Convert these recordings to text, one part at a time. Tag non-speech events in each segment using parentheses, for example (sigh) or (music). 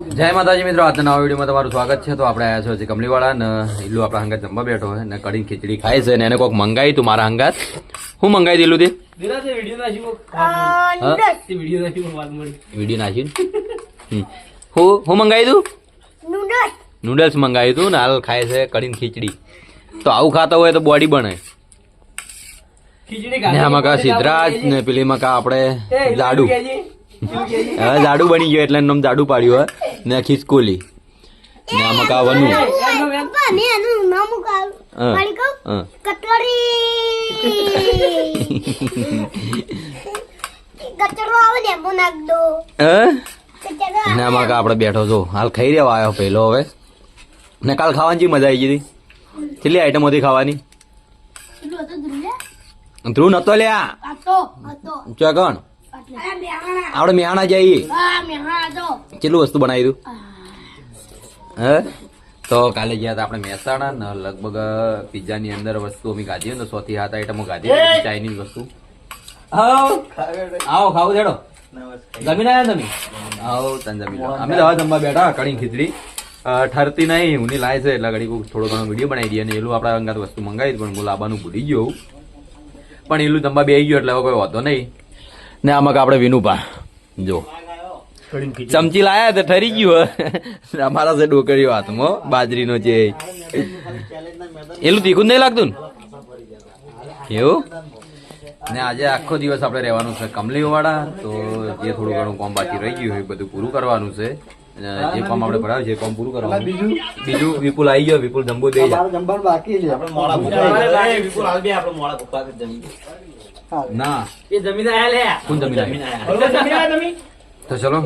જય માતાજી મિત્રો આજના નવા વિડીયોમાં તમારું સ્વાગત છે. તો આપણે આવ્યા છો કમલીવાળા ને ઇલ્લુ આપણા હંગાત જમવા બેઠો હોય ને કઢી ખીચડી ખાય છે ને એને કોઈક મંગાવી તું મારા હંગાત. હું મંગાવી દેલું તે? વીડિયો નાખી હા? તે વિડિયો નાખી વાત મળી. વીડિયો નાખીને હમ. હું હું મંગાવી તું નૂડલ્સ. મંગાવ્યું મંગાવી તું ને હાલ ખાય છે કઢી ખીચડી. તો આવું ખાતા હોય તો બોડી બને. ખીચડી ને આમાં કા સિદ્ધરાજ ને પેલીમાં કા આપણે લાડુ. હવે જાડુ બની ગયો એટલે નામ જાડુ પાડ્યું હોય ને ખિસકોલી ને આમાં કા વનુ? ને આમાં કા આપણે બેઠો છો? હાલ ખાઈ રહ્યા આવ્યો પેલો હવે. ને કાલ ખાવાની ચી મજા આવી ગઈ હતી? કેટલી આઈટમ હતી ખાવાની? ધ્રુવ નતો લ્યા? આતો કોણ આપણે મહેણા જઈએ હા મેહાણા તો કેટલું વસ્તુ બનાવી દઉં હે? તો કાલે ગયા હતા આપણે મહેસાણા ને લગભગ પિઝા ની અંદર વસ્તુ અમે ગાધી હોય ને સો થી સાત આઈટમો ગાધી ચાઇનીઝ વસ્તુ. આવો આવો ખાવું છેડો જમીન આવ્યા તમે? આવો તને જમીન અમે દવા હવે જમવા બેઠા કડી ખીચડી. અ, ઠરતી નહીં હું લાય છે એટલે ઘડી થોડો ઘણો વીડિયો બનાવી દઈએ. અને એલું આપણે અંગાત વસ્તુ મંગાવી પણ હું લાવવાનું ભૂલી ગયો પણ એલું જમવા બે ગયો એટલે હવે કોઈ વાંધો નહીં. ને આમાં આપણે વિનુપા જો. ચમચી લાયા તો ઠરી ગયું હે. અમારા છે ડોકરીઓ હાથમાં બાજરીનો છે એલું તીખું નહીં લાગતું ને? એવું? ને આજે આખો દિવસ આપણે રહેવાનું છે કમલીવાળા તો જે થોડું ઘણું કામ બાકી રહી ગયું એ બધું પૂરું કરવાનું છે. જે કામ આપણે ભરાયું છે એ કામ પૂરું કરવાનું બીજું? વિપુલ આવી ગયો વિપુલ જમ્બો દે જા. જમવાનું બાકી છે વિપુલ હાલ બે આપણો મોડા પપ્પા કે જમી ના. એ જમીન આયા લે. કોણ જમીન આવ્યું? બોલો, જમીન આયા તમે? તો ચલો.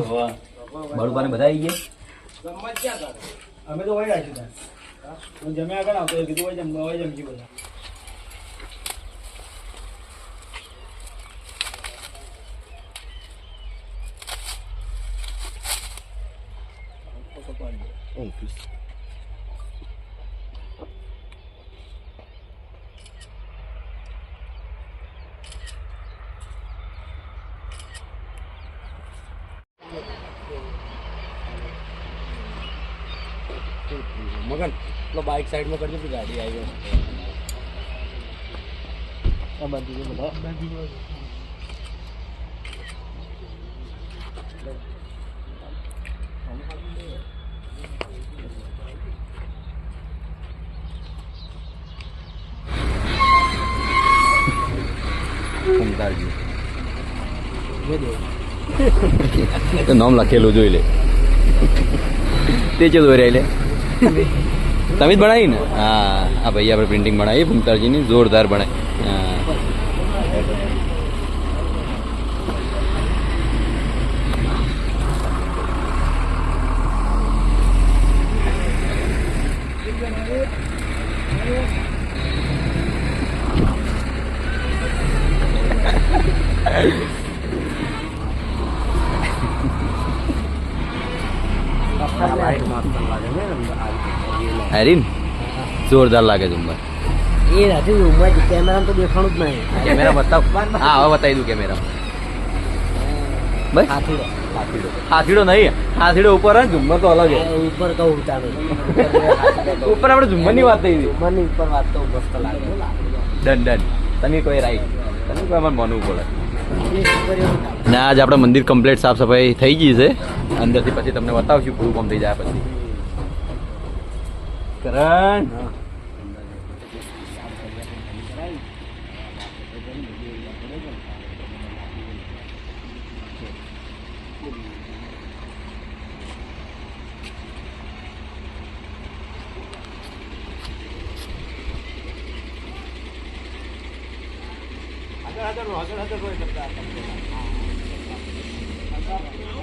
બળુબાને બધા આવી ગયા? અમે તો હોય હતા. હું જમ્યા આગળ આવતો કીધું હોય જમ- વહી જમજી બધા. મગન પેલો બાઇક સાઈડમાં કરજો પેલી ગાડી આવી આ બાજુ બધા. નામ લખેલું જોઈ લે. તે ચો દોર્યા લે (laughs) તમે જ બનાવી ને? હા આ ભાઈ આપણે પ્રિન્ટિંગ બનાવી ભૂમતાજીની જોરદાર બનાવી હા. હેરીન જોરદાર લાગે છે ઉંમર. એ રાતે રૂમમાં કેમેરા તો દેખાણું જ નહીં. કેમેરા બતાવ. (laughs) હા હવે બતાવી દઉં કેમેરા બસ? હાથીડો. હાથીડો. નહીં હાથીડો ઉપર ઝુમ્મર તો અલગ ઉપર કહું ઉડતા ઉપર આપણે ઝુમ્મરની વાત થઈ હતી. ની ઉપર વાત તો મસ્ત લાગે. Done done. તમે કોઈ રાઈટ તમે કોઈ અમારે માનવું પડે? ને આજ આપણે મંદિર કમ્પ્લીટ સાફ સફાઈ થઈ ગઈ છે. અંદરથી પછી તમને બતાવશું પૂરું કામ થઈ જાય પછી કરણ જોઈ કને લે મારા હાથમાં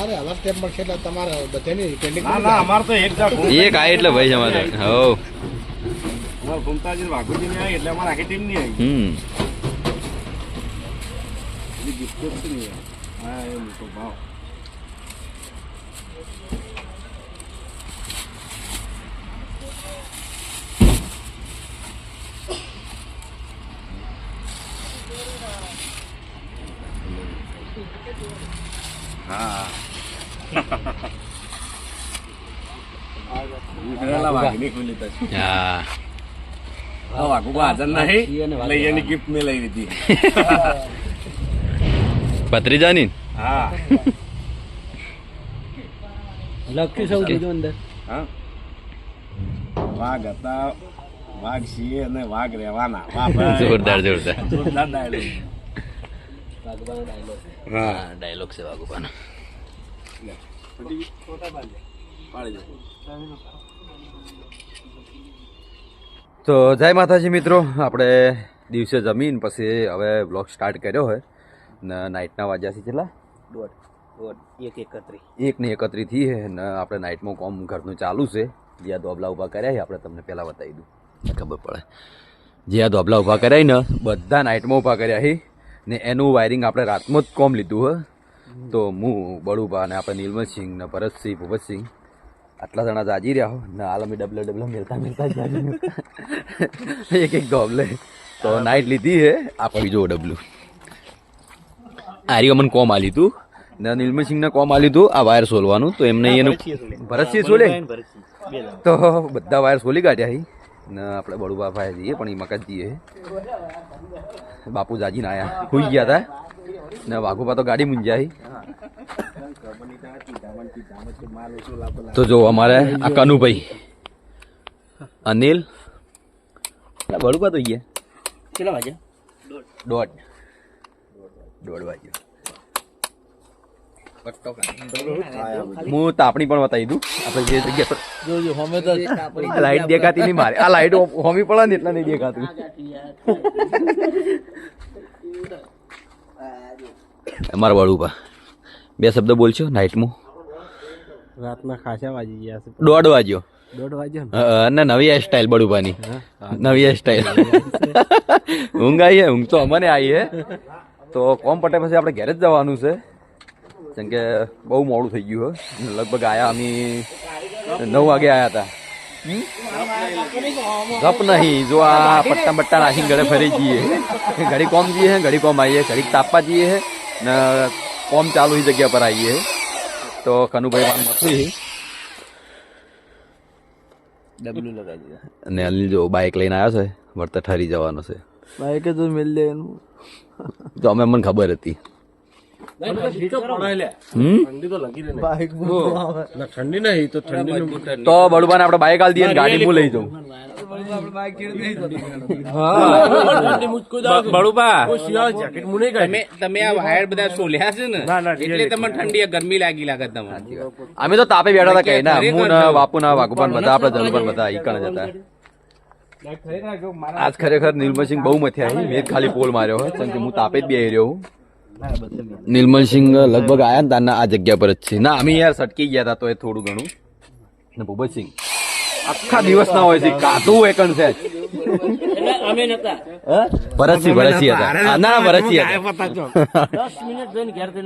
અરે આવા સ્ટેપ મળશે એટલે તમારે બધાની પેન્ડિંગ ના ના અમાર તો એક જા એક આ એટલે ભાઈ અમારે. હો અમાર ઘૂમતાજી વાઘુજી ને આવી એટલે અમારે આખી ટીમની આવી હમ. એની gift જ છે ને યાર. હા એ મોટો ભાવ હા છે. હા. હાજર નહીં. એની gift મેં લઈ લીધી. ભત્રીજાની? હા. લખ્યું સૌ કીધું અંદર. હા. વાઘ હતા વાઘ છીએ અને વાઘ રહેવાના. વાહ (laughs) જોરદાર જોરદાર. જોરદાર. હા ડાયલોગ છે વાઘુબાનો પાડી દે. તો જય માતાજી મિત્રો આપણે દિવસે જમીન પછી હવે બ્લોગ સ્ટાર્ટ કર્યો હોય. ને નાઇટના વાગ્યા છે કેટલા? દોઢ દોઢ એક એકત્રી એક ને એકત્રી થી છે ને આપણે નાઇટમાં કોમ ઘરનું ચાલુ છે. જ્યાં દોબલા ઊભા કર્યા છે આપણે તમને પહેલાં બતાવી દઉં. ખબર પડે. જ્યાં દોબલા ઊભા કર્યા ને બધા નાઇટમાં ઊભા કર્યા છે. ને એનું વાયરિંગ આપણે રાતમાં જ કોમ લીધું હ. તો હું બળુભા ને આપણે નિર્મલસિંહ ને ભરતસિંહ ભૂપતસિંહ આટલા જણા જાજી રહ્યા હો. ને હાલ અમે ડબલે ડબલે મિલતા મિલતા જાજી એક એક ગોબલે તો નાઇટ લીધી હે. આપણી જો ડબલું આર્યો મને કોમ આલી તું. ને નિર્મલસિંહને કોમ આલી તું આ વાયર સોલવાનું. તો એમને એનું ભરતસિંહ સોલે. તો બધા વાયર સોલી કાઢ્યા હી. ને આપણે બળુબા ભાઈ જઈએ પણ એ મકાજ જઈએ બાપુ જાજીને આયા. હુઈ ગયા હતા ને વાઘુબા તો ગાડી મુંજાઈ તો જો અમારે આ કનુભાઈ અનિલ આ બળુબા તો ગયા કેટલા વાગે દોઢ. દોઢ વાગ્યો. હું તાપણી પણ બતાવી દઉં. આપણે જે જગ્યા લાઈટ દેખાતી નહીં મારે. આ લાઈટ હોમી પડે ને એટલે નહીં દેખાતું. અમારા બળુબા બે શબ્દ બોલશો? નાઇટમાં રાતના ખાસા વાગી ગયા છે. દોઢ વાગ્યો. દોઢ વાગ્યો ને? અને નવી હેરસ્ટાઈલ બળુબાની નવી હેરસ્ટાઈલ ઊંઘ આવી ઊંઘ તો અમને આવી હે તો કોમ પટે પછી આપણે ઘેરે જ જવાનું છે. કેમ કે બહુ મોડું થઈ ગયું હે. લગભગ આયા અમે નવ વાગે આયા હતા. ગપ નહીં જો આ પટ્ટા બટ્ટા નાખીને ઘરે ફરી જઈએ. ઘડી કોમ જઈએ ઘડી કોમ આવીએ ઘડી તાપવા જઈએ. ચાલુ એ જગ્યા પર આવીએ. તો કનુભાઈ પણ મથું ડબલું લગાવી દીધા. અને અનિલ જો બાઇક લઈને આવ્યો છે વળતા ઠરી જવાનો છે. બાઈક તો મિલ દે એનું. તો અમે મને ખબર હતી. ઠંડી તો પડાય લે. હમ? ઠંડી તો લગી રહે બાઈક ના, ઠંડી નહીં તો ઠંડી તો બળુબાને આપણે બાઇક હાલ દઈએ ગાડી હું લઈ જાઉં. તમે તમે આ વાયર બધા સોલ્યા છે ને? ના, ના, એટલે તમને ઠંડી ગરમી લાગી અમે તો તાપે બેઠા હતા કઈ ના હું બાપુ ના વાઘુબાન બધા આપડે જનુબાન બધા ઈકણ જતા. આજ ખરેખર નિર્મલસિંહ બહુ મથે આવી મેં ખાલી પોલ માર્યો હોય કારણ કે હું તાપે જ બે રહ્યો હું. નિર્મલસિંહ લગભગ આયા ને તારના આ જગ્યા પર જ છે. ના અમે યાર સટકી ગયા હતા તો એ થોડું ઘણું. ને ભૂપતસિંહ. આખા દિવસ ના હોય છે કાતું એકણ છે. અમે નતા. ભરતસિંહ ભરતસિંહ હતા. ના ના હતા. દસ મિનિટ જઈને ઘેરથી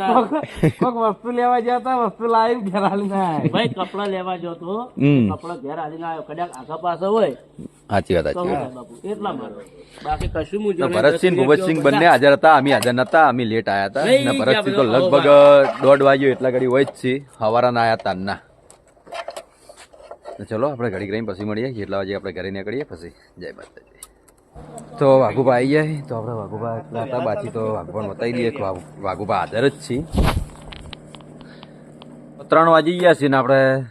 વસ્તુ લેવા ગયા હતા વસ્તુ લાવી ઘેર આલી ના ભાઈ કપડા લેવા ગયો તો કપડા ઘેર આલી ના આવ્યો. કદાચ આગા પાસે હોય. સાચી વાત સાચી એટલા મારો બાકી કશું હું ભરતસિંહ ભૂપતસિંહ બંને હાજર હતા અમે હાજર નતા અમે લેટ આયા હતા. ભરતસિંહ તો લગભગ દોઢ વાગ્યો એટલા ઘડી હોય જ છે હવારાના આયા તાનના તો ચલો આપણે ઘડી રહીને પછી મળીએ. કેટલા વાગે આપણે ઘરે નીકળીએ પછી જય માતાજી. તો વાઘુબા આવી જાય તો આપણે વાઘુભા એટલા હતા. બાકી તો વાઘુબાને બતાવી દઈએ કે વાઘુ- વાઘુબા હાજર જ છે. ત્રણ વાગી ગયા છે ને આપણે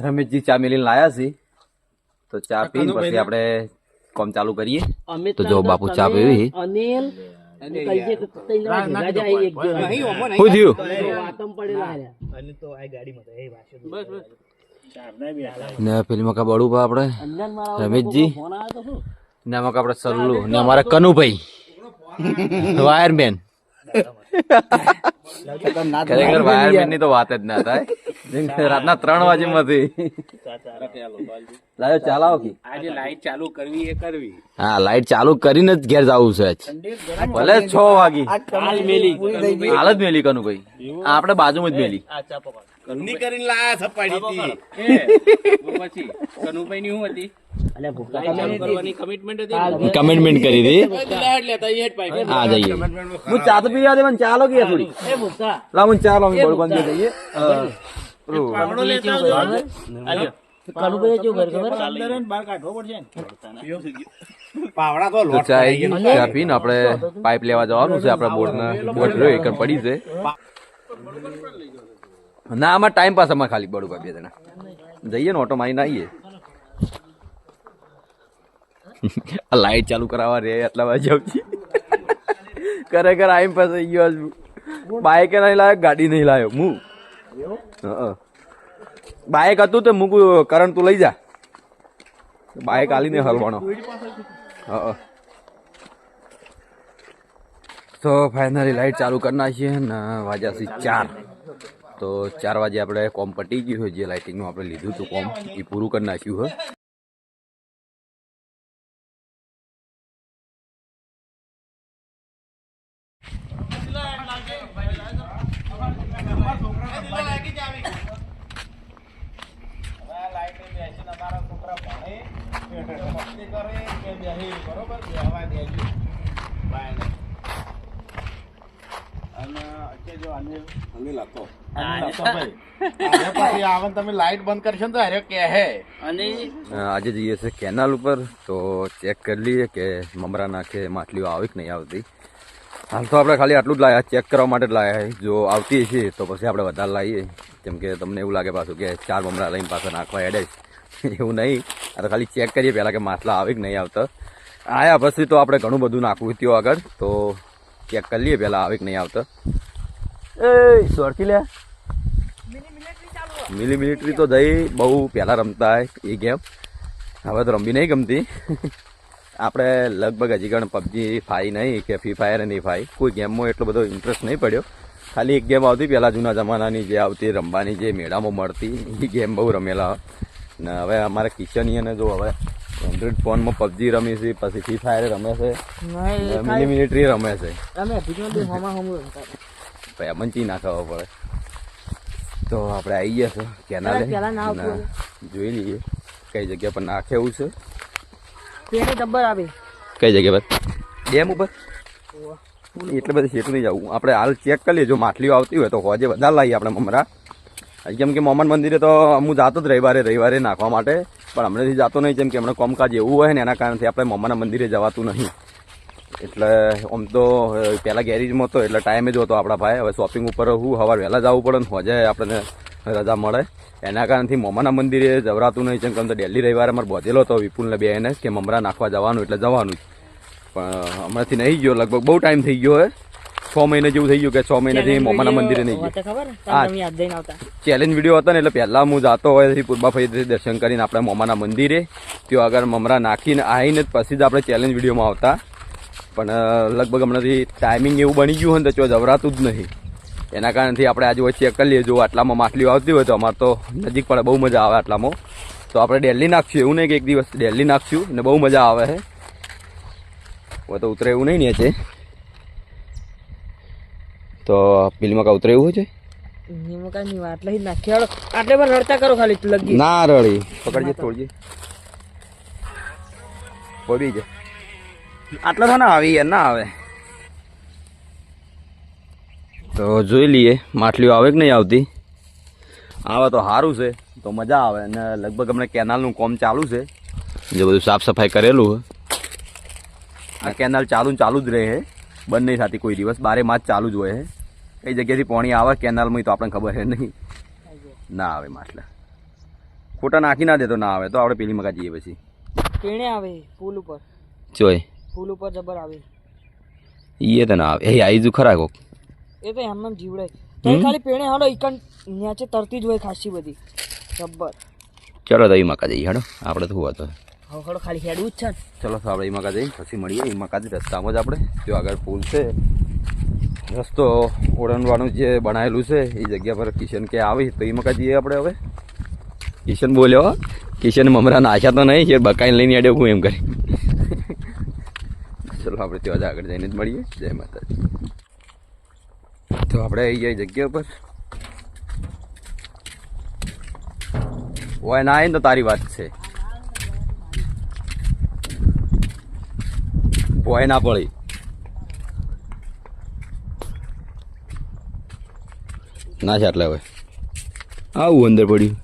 રમેશજી ચા મેલીને લાયા છીએ તો ચા પીને પછી આપણે કોમ ચાલુ કરીએ. તો જો બાપુ ચા પીવી અનિલ થયું? ને ફિલ્મ કા બળું પા આપણે રમેશજી? ને આમાં આપણે સલ્લુ? ને અમારા કનુભાઈ. વાયરમેન. ખરેખર વાયરમેનની તો વાત જ ના થાય. રાતના ત્રણ વાગે માંથી લાયો ચાલાવો કે. આજે લાઈટ ચાલુ કરવી એ કરવી. હા લાઈટ ચાલુ કરીને જ ઘેર જવું છે ભલે છ વાગી. હાલ મેલી. જ મેલી કનુભાઈ. આપણે બાજુમાં જ મેલી. ની કરીને લાયા સપાડી હતી. પછી કનુભાઈ ની હું હતી? કમિટમેન્ટ કમેન્ટમેન્ટ કરી હતી. આ જઈએ. હું ચા તો પીવા દે મને ચાલો કે થોડી. લા હું ચા લાવ બંધ જઈએ કનુભાઈ ચા ચા આપણે પાઇપ લેવા જવાનું છે આપડા બોર્ડ ના બોર્ડ રહ્યો એક પડી છે. ના, આમાં ટાઈમ પાસ અમારે ખાલી બળું બે જણા. જઈએ ને ઓટો મારીને આવીએ. લાઈટ ચાલુ કરાવવા રે એટલા વાગે આવતી ખરેખર આઈમ પાસે ગયો છું. બાઈક નહીં લાવ્યો ગાડી નહીં લાવ્યો હું. બાઈક હતું તો મૂકું કરંટ તું લઈ જા. બાઈક આલીને હલવાનો. હં. તો ફાઇનલી લાઈટ ચાલુ કરી નાખીએ ને વાજ્યા છે ચાર. તો ચાર વાગે આપણે કોમ પટી ગયું હોય, જે લાઇટિંગનું આપણે લીધું હતું કોમ, એ પૂરું કરી નાખ્યું હોય. પછી આવે ને તમે લાઈટ બંધ કરશો આજે જઈએ છે કેનાલ ઉપર તો ચેક કરી લઈએ કે મમરા નાખે માટલીઓ આવે કે નહીં આવતી. હાલ તો આપણે ખાલી આટલું જ લાયા ચેક કરવા માટે જ લાયા જો આવતી છે તો પછી આપણે વધારે લાવીએ કેમ કે તમને એવું લાગે પાછું કે ચાર મમરા લઈને પાછા નાખવા એડે (laughs) એવું નહીં. આ તો ખાલી ચેક કરીએ પહેલાં કે માટલા આવે કે નહીં આવતા. આયા પછી તો આપણે ઘણું બધું નાખવું થયું આગળ. તો ચેક કરી લઈએ પહેલાં આવે કે નહીં આવતા. એ સોરથી લે. મિલી મિલિટરી તો જઈ બહુ પહેલાં રમતા એ ગેમ. હવે તો રમવી નહીં ગમતી. (laughs) આપણે લગભગ હજી ગણ પબજી ફાઈ નહીં કે ફ્રી ફાયર નહીં ફાઈ. કોઈ ગેમમાં એટલો બધો ઇન્ટરેસ્ટ નહીં પડ્યો. ખાલી એક ગેમ આવતી પહેલાં જૂના જમાનાની જે આવતી રમવાની જે મેળામાં મળતી એ ગેમ બહુ રમેલા. ને હવે અમારે કિશની અને જો હવે એન્ડ્રોઈડ ફોનમાં પબજી રમી છે પછી ફ્રી ફાયર રમે છે. મિલી મિલિટરી રમે છે. અમે અભિજમાં બી હોમા હોમ રમતા ભાઈ અમંચી ના ખાવા પડે? તો આપણે આવી ગયા છે કેનાલે. જોઈ લઈએ. કઈ જગ્યા પર નાખે એવું છે? પેટે ડબ્બર આવે. કઈ જગ્યા પર? ડેમ ઉપર? એટલે બધી શેઠું નહીં જવું આપણે હાલ ચેક કરી લઈએ. જો માટલીઓ આવતી હોય તો હોજે વધારે લાવીએ આપણે મમરા. કેમ કે મોમન મંદિરે તો હું જાતો જ રવિવારે રવિવારે નાખવા માટે. પણ હમણાંથી જાતો નહીં જેમ કે હમણાં કોમકાજ એવું હોય ને એના કારણથી આપણે મમ્માના મંદિરે જવાતું નહીં. એટલે આમ તો પહેલાં ગેરેજમાં હતો એટલે ટાઈમે જ હતો આપણા ભાઈ. હવે શોપિંગ ઉપર હું સવાર વહેલા જવું પડે ને હોજે આપણને રજા મળે. એના કારણથી મોમાના મંદિરે જવરાતું નહીં છે. કે આમ તો ડેલી રવિવારે અમારે બોધેલો હતો વિપુલને બે એને કે મમરા નાખવા જવાનું એટલે જવાનું જ. પણ હમણાંથી નહીં ગયો. લગભગ બહુ ટાઈમ થઈ ગયો હે. છ મહિને જેવું થઈ ગયું કે છ મહિનાથી મમાના મંદિરે નહીં ગયો. હા. ચેલેન્જ વીડિયો હતો ને એટલે પહેલાં હું જતો હોય પૂર્બાભાઈ દર્શન કરીને આપણે મોમાના મંદિરે. ત્યાં આગળ મમરા નાખીને આવીને પછી જ આપણે ચેલેન્જ વિડીયોમાં આવતા. પણ લગભગ હમણાંથી ટાઈમિંગ એવું બની ગયું હોય ને તો ત્યાં જવરાતું જ નહીં. એના કારણથી આપણે આજે હોય ચેક કરી લઈએ. જો આટલામાં માછલી આવતી હોય તો અમારે તો નજીક પડે બહુ મજા આવે આટલામાં. તો આપણે ડેલી નાખશું એવું નહીં કે એક દિવસ ડેલી નાખશું ને બહુ મજા આવે છે હવે તો ઉતરે એવું નહીં ને છે તો પેલીમાં કા ઉતરે એવું હોય છે? આટલે પર રડતા કરો ખાલી લગી ના રડી. પકડજે થોડજે પડી જા આટલા તો ના આવી યાર ના આવે. તો જોઈ લઈએ માટલીઓ આવે કે નહીં આવતી? આવે તો સારું છે તો મજા આવે અને લગભગ હમણાં કેનાલનું કામ ચાલુ છે. જે બધું સાફ સફાઈ કરેલું હોય. આ કેનાલ ચાલુ ચાલુ જ રહે બંને સાથે કોઈ દિવસ બારે માસ ચાલુ જ હોય કઈ જગ્યાથી પાણી આવે કેનાલમાં તો આપણને ખબર છે નહીં. ના આવે માટલા. ખોટા નાખી ના દે તો ના આવે તો આપણે પેલી મગા જઈએ પછી. કેણે આવે પુલ ઉપર? ચોય પુલ ઉપર જબર આવે ઈએ તને આવે. એ આઈ જુ ખરા કોક? એ તો એમને જીવડાય તઈ ખાલી પેણે હાલો ઈકન ન્યાચે તરતી જ હોય ખાસી બધી. જબર. ચલો તો મકા જઈએ હેડો આપણે તો હોવા તો હવે હળો ખાલી હેડવું જ છે ચલો તો આપણે મકા જઈએ પછી મળીએ. મકા રસ્તામાં જ આપણે જો આગળ પુલ છે. રસ્તો ઓળંગવાનું જે બનાવેલું છે એ જગ્યા પર કિશન કે આવી. તો એ મકા જઈએ આપણે હવે. કિશન બોલ્યો હો. કિશન મમરા નાખ્યા તો નહીં છે બકાઈ લઈને અડ્યો હું એમ કરી. ચલો આપણે ત્યાં જ આગળ જઈને જ મળીએ. જય માતાજી. તો આપણે આવી જાય જગ્યા પર ઓય ના તો તારી વાત છે. ભોય ના પડી. ના છે એટલે હવે આવું અંદર પડ્યું.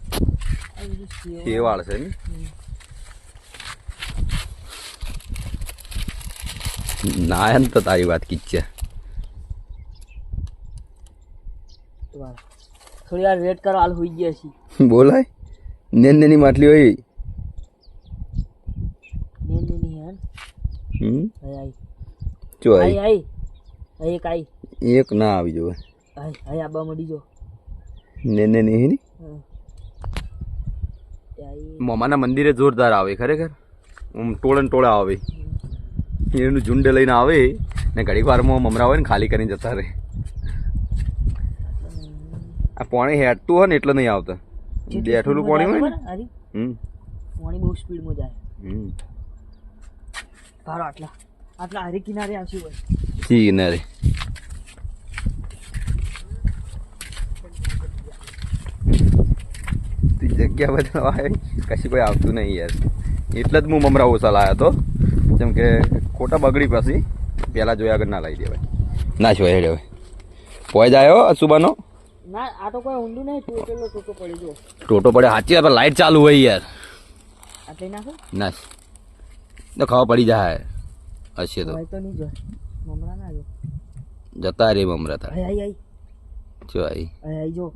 શેવાળ છે ને? ના એમ તો તારી વાત કીચ છે. થોડી વાર વેટ કરો હાલ હોઈ ગયા છે બોલાય. નેન નેની માટલી હોય. નેન નેની હન હમ? આઈ આઈ જો આઈ આઈ એક આઈ એક ના આવી જો. આઈ આઈ આબા મડી જો. નેન નેની હા. મોમાના મંદિરે જોરદાર આવે ખરેખર. આમ ટોળે ટોળા આવે. એનું ઝુંડ લઈને આવે ને ઘડીક વારમાં મમરા હોય ને ખાલી કરીને જતા રહે. આ પાણી હેઠતું હોય ને એટલે નહીં આવતા. બેઠેલું પાણી હોય ને? પાણી બહુ સ્પીડમાં જાય. ભારો આટલા આટલા હરી કિનારે આવશે હોય. સી કિનારે જગ્યા બદલવા કશું કોઈ આવતું નહીં યાર. એટલે જ હું મમરા ઓછા લાયા હતો જેમ કે ખોટા બગડી પછી પહેલાં જોયા આગળ ના લાવી દેવાય. ના છો હેડે હવે. પોઈ જાય અસુબાનો? ના આ તો કોઈ ઊંડું નહીં ટોટેલો ટોટો પડી ટોટો પડે સાચી વાત લાઈટ ચાલુ હોય યાર. આટલે નાખો. ના. તો ખબર પડી જાય. હશે તો. તો નહીં જો મમરા ના જો. જતા રે મમરા તાર આઈ આઈ જો આઈ આઈ જો.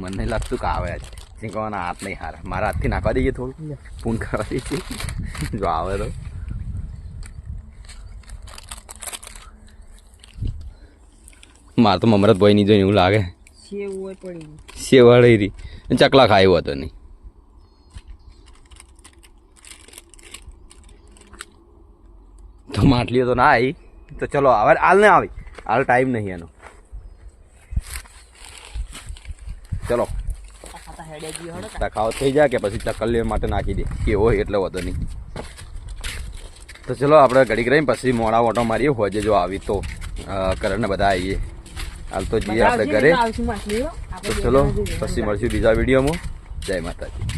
મને નહીં લાગતું કે આવે છે ચીંકવાના હાથ નહીં હારા મારા હાથથી નાખવા દઈએ થોડું ફોન કરવા દઈએ જો આવે તો મારે તો મમરત ભાઈ નહીં જોઈને એવું લાગે સેવ રહી ચકલા ખાયો હતો નહીં તો માટલીઓ તો ના આવી તો ચલો હવે હાલ ને આવી હાલ ટાઈમ નહીં એનો ચલો તખાવ થઈ જાય કે પછી ચકલી માટે નાખી દે. કે હોય એટલે વધો નહીં. તો ચલો આપણે ઘડીક રહીને પછી મોડા ઓટો મારીએ હોજે જો આવી તો કરણને બધા આવીએ હાલ તો જઈએ આપણે ઘરે. તો ચલો પછી મળશું બીજા વિડીયોમાં. જય માતાજી.